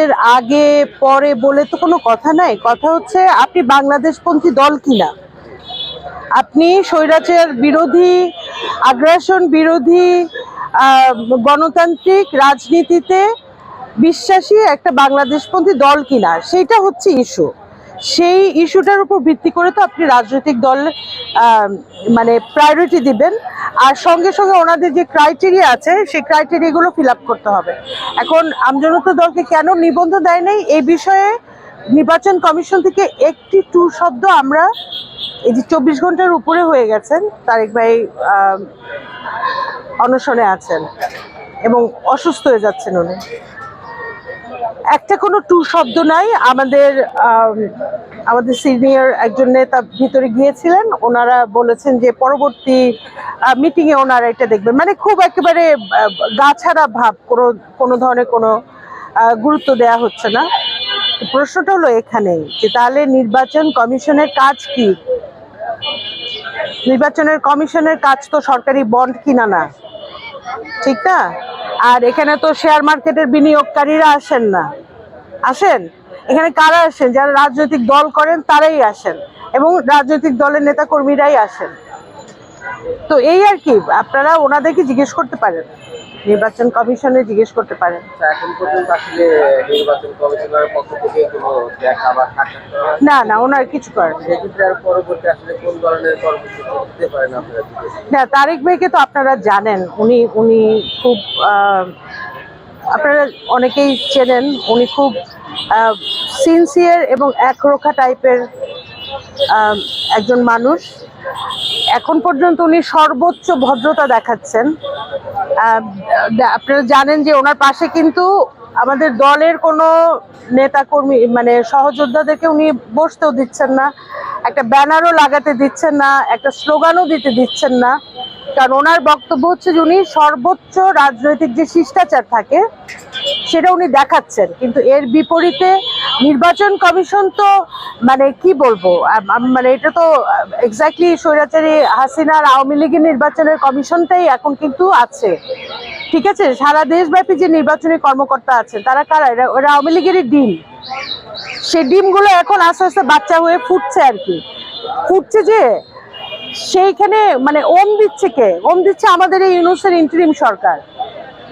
এর আগে, পরে বলে তো কোনো কথা নাই। কথা হচ্ছে, আপনি বাংলাদেশপন্থী দল কিনা? আপনি স্বৈরাচার বিরোধী, আগ্রাসন বিরোধী গণতান্ত্রিক রাজনীতিতে বিশ্বাসী একটা বাংলাদেশপন্থী দল কিনা? সেইটা হচ্ছে ইস্যু। সেই ইস্যুটার উপর ভিত্তি করে তো আপনি রাজনৈতিক দল মানে প্রায়োরিটি দিবেন। আর সঙ্গে সঙ্গে ওনাদের যে ক্রাইটেরিয়া আছে সেই ক্রাইটেরিয়াগুলো ফিল আপ করতে হবে। এখন আমজনতা দলকে কেন নিবন্ধ দেয় নাই? এই বিষয়ে নির্বাচন কমিশন থেকে একটি টু শব্দ আমরা এই যে চব্বিশ ঘণ্টার উপরে হয়ে গেছেন তারেক ভাই অনশনে আছেন এবং অসুস্থ হয়ে যাচ্ছেন উনি। একটা কোনো টু শব্দ নাই আমাদের আম, আমাদের সিনিয়র একজন নেতা ভিতরে গিয়েছিলেন। ওনারা বলেছেন যে পরবর্তী মিটিং এ ওনারা এটা দেখবেন। মানে খুব একেবারে আহ, গাছাড়া ভাব কোনো কোনো ধরনের কোনো গুরুত্ব দেয়া হচ্ছে না। প্রশ্নটা হলো এখানেই যে তাহলে নির্বাচন কমিশনের কাজ কি? নির্বাচনের কমিশনের কাজ তো সরকারি বন্ড কিনা না। ঠিক না? আর এখানে তো শেয়ার মার্কেটের বিনিয়োগকারীরা আসেন না। আসেন? এখানে কারা আসেন? যারা রাজনৈতিক দল করেন তারাই আসেন। এবং রাজনৈতিক দলের নেতা কর্মীরাই আসেন। তো এই আর কি আপনারা ওনাদেরকে জিজ্ঞেস করতে পারেন। নির্বাচন কমিশনে জিজ্ঞেস করতে পারেন। আচ্ছা। না না ওনার কিছু করেন না। না তারেক ভাইকে তো আপনারা জানেন। উনি উনি খুব আহ, আপনারা অনেকেই চেনেন। উনি খুব সিনসিয়ার এবং একরোখা টাইপের একজন মানুষ। এখন পর্যন্ত উনি সর্বোচ্চ ভদ্রতা দেখাচ্ছেন। আপনারা জানেন যে ওনার পাশে কিন্তু আমাদের দলের কোনো নেতাকর্মী মানে সহযোদ্ধাদেরকে উনি বসতেও দিচ্ছেন না। একটা ব্যানারও লাগাতে দিচ্ছেন না, একটা স্লোগানও দিতে দিচ্ছেন না। কারণ ওনার বক্তব্য হচ্ছে যে উনি সর্বোচ্চ রাজনৈতিক যে শিষ্টাচার থাকে সেটা উনি দেখাচ্ছেন। কিন্তু এর বিপরীতে নির্বাচন কমিশন তো মানে কি বলব মানে এটা তো এক্স্যাক্টলি স্বৈরাচারী হাসিনার আওয়ামী লীগের নির্বাচনের কমিশনটাই এখন কিন্তু আছে। ঠিক আছে? সারা দেশব্যাপী যে নির্বাচনী কর্মকর্তা আছেন, তারা কারা? এরা আওয়ামী লীগেরই ডিম। সেই ডিমগুলো এখন আস্তে আস্তে বাচ্চা হয়ে ফুটছে আর কি। ফুটছে যে সেইখানে মানে ওম দিচ্ছে কে? ওম দিচ্ছে আমাদের এই ইউনুসের ইন্টারিম সরকার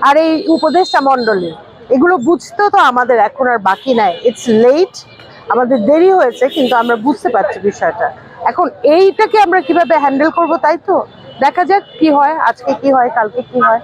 আর এই উপদেষ্টা মণ্ডলী। এগুলো বুঝতে তো আমাদের এখন আর বাকি নাই। ইটস লেট আমাদের দেরি হয়েছে, কিন্তু আমরা বুঝতে পারছি বিষয়টা। এখন এইটাকে আমরা কীভাবে হ্যান্ডেল করব তাই তো? দেখা যাক কি হয়, আজকে কি হয়, কালকে কি হয়।